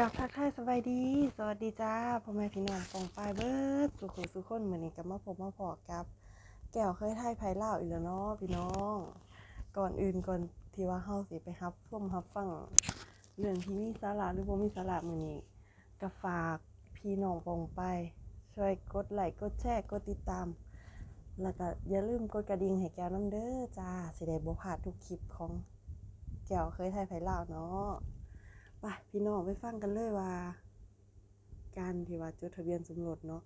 กับทักทายสบายดี สวัสดีจ้าพ่อแม่พี่น้องปองปายเบิร์ดสุขุสุขคนเหมือนนี้กับมาพบมาพอกับ แก้วเคยทายไผ่เล่าอีกแล้วเนาะพี่น้อง ก่อนอื่นก่อนที่ว่าเฮาสิไปรับส้มรับฟังเรื่องที่มีสาระหรือบ่มีสาระมื้อนี้ก็ฝากพี่น้องปองปช่วยกดไลค์กดแชร์กดติดตาม แล้วก็อย่าลืมกดกระดิ่งให้แก้วน้ำเด้อจ้าสิได้บ่พลาดทุกคลิปของแก้วเคยทายไผ่เล่าเนาะ ไปพี่น้องไปฟังกันเลยว่า การที่ว่าจดทะเบียนสมรสเนาะ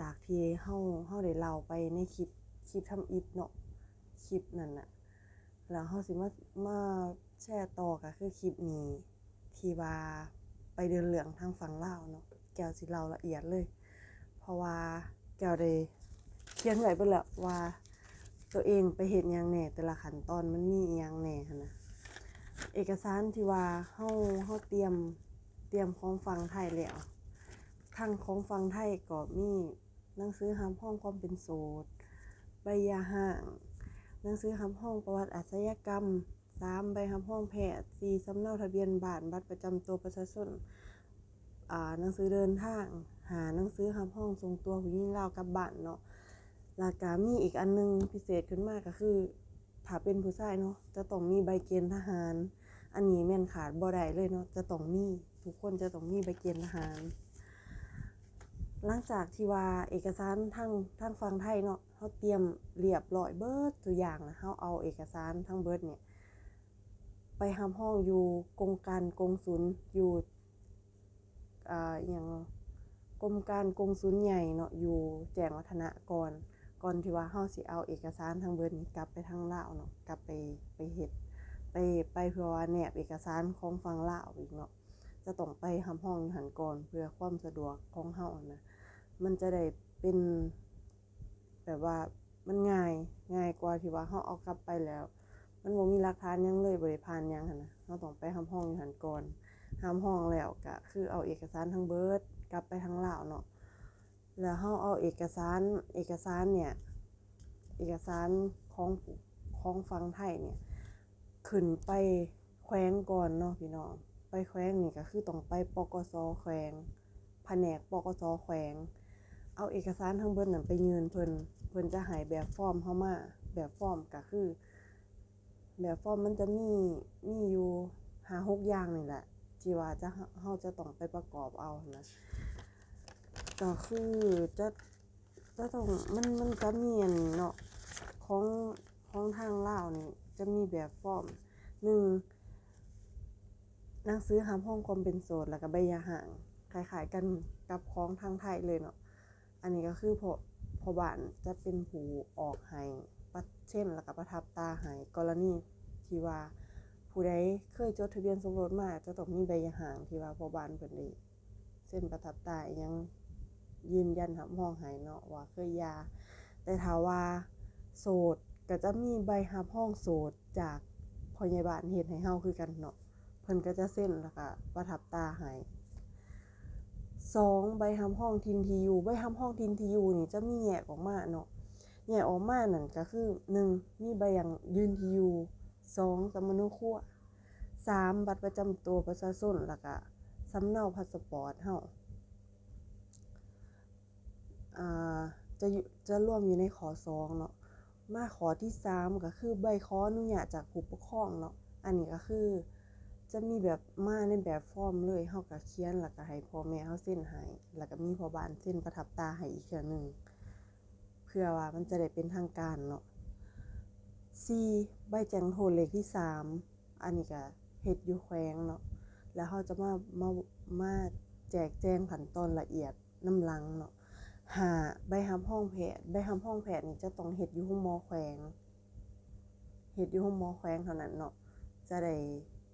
จากที่เฮาเฮาได้เล่าไปในคลิปคลิปทำอิฐเนาะคลิปนั่นน่ะแล้วเฮาสิมามาแชร์ต่อก็คือคลิปนี้ที่ว่าไปเดินเหลืองทางฝั่งลาวเนาะแก้วสิเล่าละเอียดเลย เพราะว่าแก้วได้เขียนไว้เบิดแล้วว่า ตัวเองไปเฮ็ดหยังแหน่แต่ละขั้นตอนมันมีอิหยังแหน่หันนะ เอกสารที่ว่าเฮาเฮาเตรียมเตรียมของฟังไทยแล้วทางของฟังไทยก็มีหนังสือหามห้องความเป็นโสดใบยาห่าง หนังสือหามห้องประวัติอาชญากรรมสามใบหามห้องแพทย์สี่สำเนาทะเบียนบ้านบัตรประจำตัวประชาชนอ่าหนังสือเดินทาง หาหนังสือหามห้องส่งตัวผู้หญิงลาวกลับบ้านเนาะแล้วก็มีอีกอันหนึงพิเศษขึ้นมาก็คือ ถ้าเป็นผู้ชายเนาะจะต้องมีใบเกณฑ์ทหาร อันนี้แม่นขาดบ่ได้เลยเนาะจะต้องมีทุกคนจะต้องมีใบเกณฑ์ทหาร หลังจากที่ว่าเอกสารทั้งทั้งฟังไทยเนาะเขาเตรียมเรียบร้อยเบิดตัวอย่างนะเขาเอาเอกสารทั้งเบิดเนี่ยไปหาห้องอยู่กรมการกงสุลอยู่อ่าอย่างกรมการกงสุลใหญ่เนาะอยู่แจ้งวัฒนะก่อน ก่อนที่ว่าเฮาสิเอาเอกสารทางเบิดนี้กลับไปทางลาวเนาะกลับไปไปเฮ็ดไปไปเพื่อว่าแนบเอกสารของฝั่งลาวอีกเนาะจะต้องไปหาห้องอยู่หันก่อนเพื่อความสะดวกของเฮานะมันจะได้เป็นแบบว่ามันง่ายง่ายกว่าที่ว่าเฮาเอากลับไปแล้ว มันบ่มีหลักฐานยังเลยบ่ได้ผ่านยังหั่นนะเฮาต้องไปหาห้องอยู่หันก่อนหาห้องแล้วก็คือเอาเอกสารทั้งเบิดกลับไปทางลาวเนาะ แล้วเฮาเอาเอกสารเอกสารเนี่ยเอกสารของของฟังไทยเนี่ยขึ้นไปแขวงก่อนเนาะพี่น้องไปแขวงนี่ก็คือต้องไปปกสแขวงแผนกปกสแขวง เอาเอกสารทั้งเบิดนั้นไปยืนเพิ่นเพิ่นจะให้แบบฟอร์มเฮามาแบบฟอร์มก็คือ แบบฟอร์มมันจะมีมีอยู่หาหกอย่างนี่แหละที่ว่าจะเฮาจะต้องไปประกอบเอานะ ก็คือจะจะต้องมันมันจะมีอันเนาะของของทางลาวนี่จะมีแบบฟอร์มหนึ่งหนังสือหามห้องความเป็นโสดแล้วก็ใบยาห่างคล้ายๆกันกับของทางไทยเลยเนาะอันนี้ก็คือพอพอบ้านจะเป็นผู้ออกให้ปัดเช่นแล้วก็ประทับตาให้กรณีที่ว่าผู้ใดเคยจดทะเบียนสมรสมาจะต้องมีใบยาห่างที่ว่าพอบ้านเพิ่นได้เส้นประทับตาอิหยัง ยืนยันหับห้องหายเนาะว่าเคยยา แต่ถ้าว่าโสดก็จะมีใบหับห้องโสดจากพยาบาลเฮ็ดให้เฮาคือกันเนาะเพิ่นก็จะเส้นแล้วก็ประทับตาให้สองใบหับห้องทินทียูใบหับห้องทินทียูนี่จะมีแยกออกมาเนาะแยกออกมานั่นก็คือหนึ่งมีใบอย่างยืนทียูสองสมนุครัวสามบัตรประจำตัวประชาชนแล้วก็สำเนาพาสปอร์ตเห่า จะอยู่จะร่วมอยู่ในขอสองเนาะมาขอที่สามก็คือใบขออนุญาตจากผู้ปกครองเนาะอันนี้ก็คือ จะมีแบบมาในแบบฟอร์มเลยเฮาก็เขียนแล้วก็ให้พ่อแม่เฮาเซ็นให้แล้วก็มีพ่อบ้านเซ็นประทับตาให้อีกเทื่อหนึงเพื่อว่ามันจะได้เป็นทางการเนาะสี่ใบแจ้งโทษเลขที่สามอันนี้ก็เฮ็ดอยู่แขวงเนาะแล้วเฮาจะมามามาแจกแจงขั้นตอนละเอียดน้ำลังเนาะ หาใบหับห้องแพทย์ใบหับห้องแพทย์นี่จะต้องเฮ็ดอยู่ห้องหมอแขวงเฮ็ดอยู่ห้องหมอแขวงเท่านั้นเนาะจะได้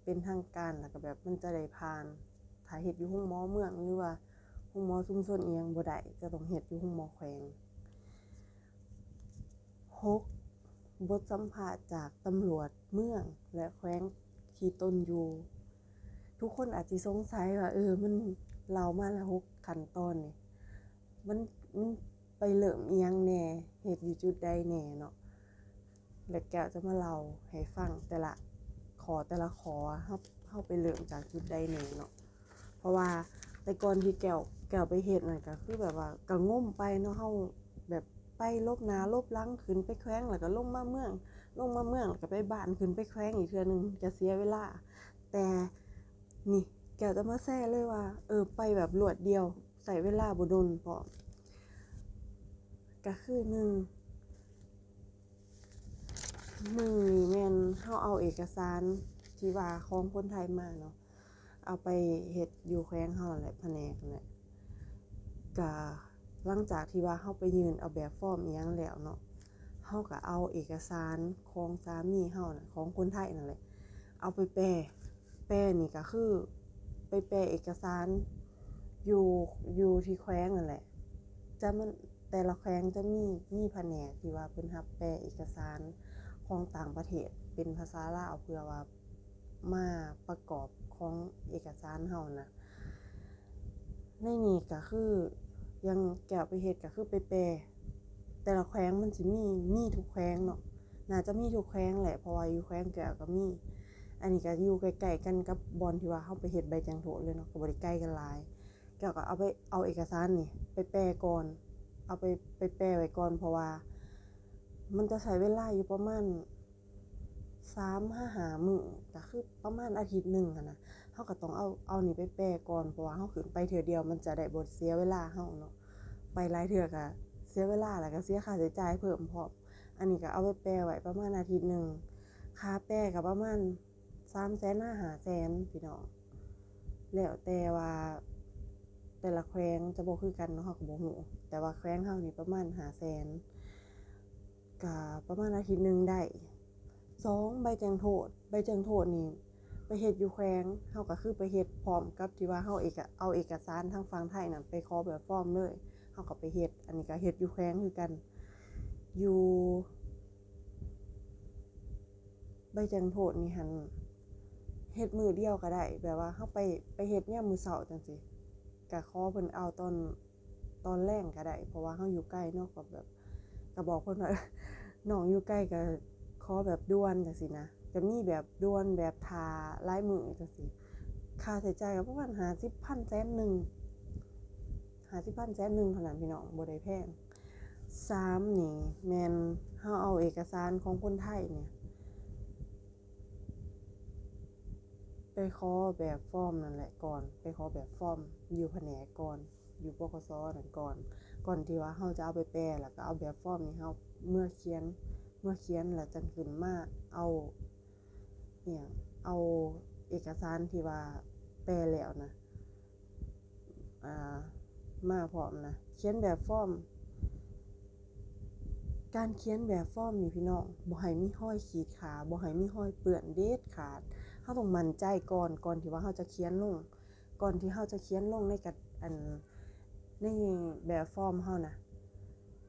เป็นทางการแล้วก็แบบมันจะได้ผ่านถ้าเฮ็ดอยู่ห้องหมอเมืองหรือว่าห้องหมอชุมชนเอียงบ่ได้จะต้องเฮ็ดอยู่ห้องหมอแขวงหกบทสัมภาษณ์จากตำรวจเมืองและแขวงที่ตนอยู่ ทุกคนอาจสิสงสัยว่าเออมันเล่ามาแล้วหกขั้นตอนนี่มัน มันไปเริ่มอิหยังแน่เหตุอยู่จุดใดแน่เนาะแล้วแกวจะมาเล่าให้ฟังแต่ละขอแต่ละขอเฮาเฮาไปเริ่มจากจุดใดแน่เนาะเพราะว่าแต่ก่อนที่แก้วแก้วไปเฮ็ดนั่นก็คือแบบว่าก็งมไปเนาะเฮาแบบไปลบนาลบหลังขึ้นไปแขวงแล้วก็ลงมาเมือง ลงมาเมืองแล้วก็ไปบ้านขึ้นไปแขวงอีกเทือนึงจะเสียเวลา แต่นี่แกจะมาแซ่เลยว่า เออไปแบบรวดเดียว ใส่เวลาบ่โดนพร้อ ก็คือหนึ่งหนึ่งนี่แม่นเฮาเอาเอกสารที่ว่าของคนไทยมาเนาะเอาไปเฮ็ดอยู่แขวงเฮาแหละแผนกนั่นแหละก็หลังจากที่ว่าเฮาไปยืนเอาแบบฟอร์มอิหยังแล้วเนาะเฮาก็เอาเอกสารของสามีเฮาน่ะของคนไทยนั่นแหละเอาไปแปลแปลนี่ก็คือ ไปแปลเอกสารอยู่อยู่ที่แขวงนั่นแหละจะมัน แต่ละแขวงจะมีมีแผนกที่ว่าเพิ่นรับแปลเอกสารของต่างประเทศเป็นภาษาลาวเพื่อว่ามาประกอบของเอกสารเฮานะในนี้ก็คือยังแก้วไปเฮ็ดก็คือไปแปลแต่ละแขวงมันสิมีมีทุกแขวงเนาะน่าจะมีทุกแขวงแหละเพราะว่าอยู่แขวงแก้วก็มีอันนี้ก็อยู่ใกล้ๆกันกับบอนที่ว่าเฮาไปเฮ็ดใบแจ้งโทษเลยเนาะก็บ่ได้ใกล้กันหลายแก้วก็เอาไปเอาเอกสารนี่ไปแปลก่อน เอาไปไปแปลไว้ก่อนเพราะว่า มันจะใช้เวลาอยู่ประมาณสามห้าหามื้อก็คือประมาณอาทิตย์หนึ่งนะเฮาก็ต้องเอาเอานี่ไปแปลก่อนเพราะว่าเฮาขึ้นไปเทื่อเดียว มันจะได้บ่เสียเวลาเฮาเนาะไปหลายเทื่อก็เสียเวลาแล้วก็เสียค่าใช้จ่ายเพิ่มพร้ออันนี้ก็เอาไปแปลไว้ประมาณอาทิตย์หนึ่งค่าแปลก็ประมาณ300,000ห้า500,000พี่น้องแล้วแต่ว่า แต่ละแขวงจะบ่คือกันเนาะเฮาก็บ่ฮู้แต่ว่าแขวงเฮานี่ประมาณ500,000ก็ประมาณอาทิตย์หนึ่งได้สองใบแจ้งโทษ ใบแจ้งโทษนี่ไปเฮ็ดอยู่แขวงเฮาก็คือไปเฮ็ดพร้อมกับที่ว่าเฮาเอกเอาเอกสารทางฝั่งไทยนั่นไปขอแบบฟอร์มเลยเฮาก็ไปเฮ็ดอันนี้ก็เฮ็ดอยู่แขวงคือกัน อยู่ใบแจ้งโทษนี่หันเฮ็ดมือเดียวก็ได้ แบบว่าเฮาไปไปเฮ็ดยามมื้อเช้าจังซี่ ก็ขอเพิ่นเอาตอนตอนแลงก็ได้ เพราะว่าเฮาอยู่ใกล้เนาะก็แบบก็บอกเพิ่นว่าน้องอยู่ใกล้ก็ขอแบบด่วนจังซี่นะก็มีแบบด่วนแบบทาลายมือจังซี่ค่าใช้จ่ายก็ประมาณ50,000แสนหนึ่ง50,000แสนหนึ่งเท่านั้นพี่น้องบ่ได้แพงสามนี่แม่นเฮาเอาเอกสารของคนไทยเนี่ย ไปขอแบบฟอร์มนั่นแหละก่อน ไปขอแบบฟอร์มอยู่แผนกก่อน อยู่ปกสนั่นก่อน ก่อนที่ว่าเฮาจะเอาไปแปลแล้วก็เอาแบบฟอร์มนี่เฮาเมื่อเขียนเมื่อเขียนแล้วจังขึ้นมาเอาอหยังเอาเอกสารที่ว่าแปลแล้วนะอ่ามาพร้อมนะเขียนแบบฟอร์ม การเขียนแบบฟอร์มนี่พี่น้องบ่ให้มีห้อยขีดขาบ่ให้มีห้อยเปื้อนเด็ดขาด เฮาต้องมั่นใจก่อนก่อนที่ว่าเฮาจะเขียนลง ก่อนที่เฮาจะเขียนลงในกันในแบบฟอร์มเฮานะ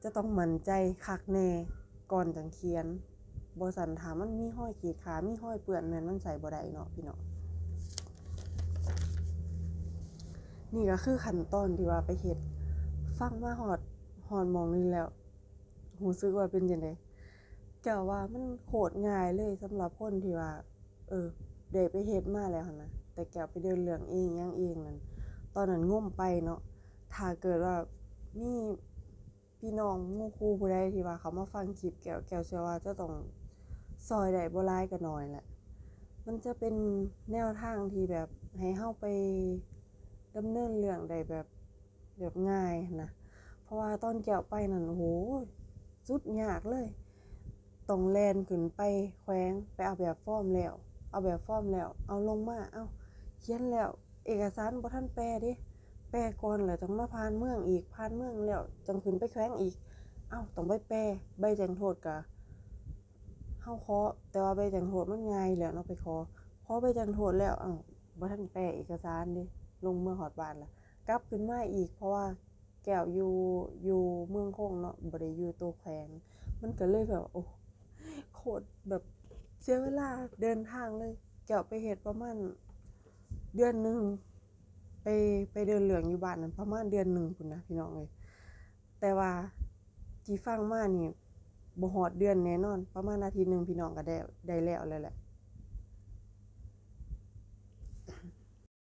จะต้องมั่นใจคักแน่ก่อนจังเขียนบ่ซั้นถามมันมีห้อยขีดขามีห้อยเปื้อนแมนมันใส่บ่ได้เนาะพี่เน้องนี่ก็คือขั้นตอนที่ว่าไปเฮ็ดฟังมาฮอดฮอดหม้องนี้แล้วรู้สึกว่าเป็นจังได๋ก็ว่ามันโคตรง่ายเลยสำหรับคนที่ว่า เออ ได้ไปเฮ็ดมาแล้วนะแต่แก้วไปเดินเรื่องเองยังเองนั่นตอนนั้นง่มไปเนาะถ้าเกิดว่ามีพี่น้องหมู่ครูผู้ใดที่ว่าเขามาฟังคลิปแก้วแก้วเชื่อว่าจะต้องซอยได้บ่หลายก็น้อยแหละ มันจะเป็นแนวทางที่แบบให้เฮาไปดำเนินเรื่องได้แบบแบบง่ายนะเพราะว่าตอนแก้วไปนั่นโอ้โหสุดยากเลยต้องแลนขึ้นไปแขวงไปเอาแบบฟอร์มแล้ว เอาแบบฟอร์มแล้ว เอาลงมา เอาเขียนแล้ว เอกสารบ่ทันแปลด้แปลก่อนแล้วจังมาผ่านเมืองอีกผ่านเมืองแล้วจังขึ้นไปแขวงอีก เอ้าต้องไปแปลใบแจ้งโทษก็เฮาขอแต่ว่าใบแจ้งโทษมันง่ายแล้วเนาะไปขอขอใบแจ้งโทษแล้วอ้าบ่ทันแปลเอกสารด้ลงเมืองฮอดบ้านล้วกลับขึ้นมาอีก เพราะว่าแก้วอยู่อยู่เมืองคงเนาะบ่ได้อยู่ตัวแขวงมันก็เลยแบบโอ้โคตรแบบ สียเวลาเดินทางเลยเกี่ยวไปเหตุประมาณเดือนหนึ่งไปไปเดินเหลืองอยู่บ้านนั้นประมาณเดือนหนึ่งคุณนะพี่น้องเลยแต่ว่าจีฟังมานี่บ่หอดเดือนแน่นอน ประมาณนาทีหนึ่งพี่น้องก็ได้ได้แล้วเลยแหละ